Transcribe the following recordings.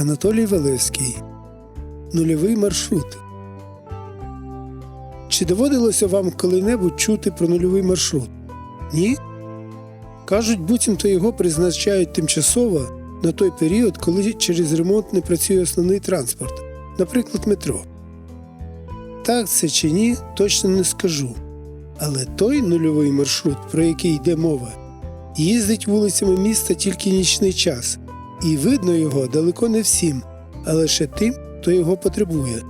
Анатолій Валевський. Нульовий маршрут. Чи доводилося вам коли-небудь чути про нульовий маршрут? Ні? Кажуть, буцімто його призначають тимчасово на той період, коли через ремонт не працює основний транспорт, наприклад, метро. Так це чи ні, точно не скажу. Але той нульовий маршрут, про який йде мова, їздить вулицями міста тільки нічний час, і видно його далеко не всім, а лише тим, хто його потребує.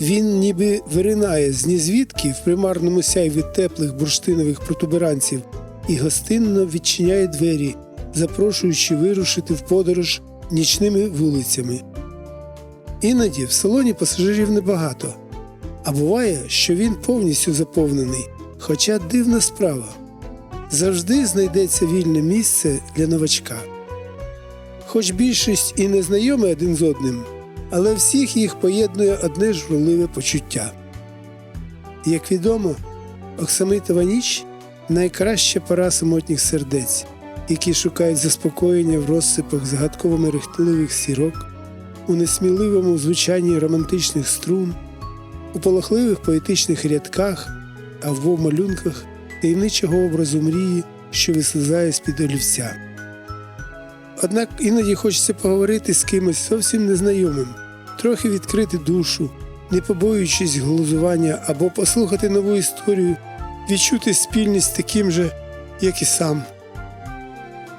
Він ніби виринає з нізвідки в примарному сяйві теплих бурштинових протуберанців і гостинно відчиняє двері, запрошуючи вирушити в подорож нічними вулицями. Іноді в салоні пасажирів небагато, а буває, що він повністю заповнений, хоча дивна справа. Завжди знайдеться вільне місце для новачка. Хоч більшість і не знайомі один з одним, але всіх їх поєднує одне журливе почуття. Як відомо, Оксамитова ніч найкраща пора самотніх сердець, які шукають заспокоєння в розсипах загадково мерехтливих сірок, у несміливому звучанні романтичних струн, у полохливих поетичних рядках, а в малюнках таємничого образу мрії, що вислизає з-під олівця. Однак іноді хочеться поговорити з кимось зовсім незнайомим, трохи відкрити душу, не побоюючись глузування або послухати нову історію, відчути спільність таким же, як і сам.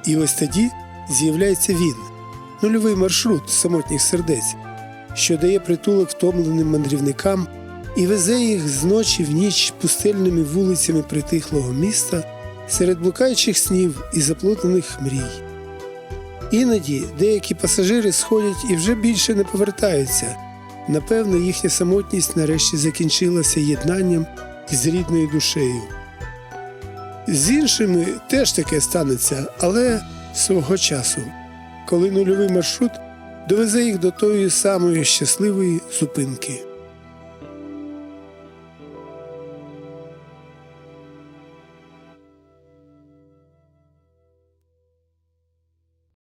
І ось тоді з'являється він, нульовий маршрут самотніх сердець, що дає притулок втомленим мандрівникам і везе їх з ночі в ніч пустельними вулицями притихлого міста серед блукаючих снів і заплутаних мрій. Іноді деякі пасажири сходять і вже більше не повертаються. Напевно, їхня самотність нарешті закінчилася єднанням із рідною душею. З іншими теж таке станеться, але свого часу, коли нульовий маршрут довезе їх до тої самої щасливої зупинки.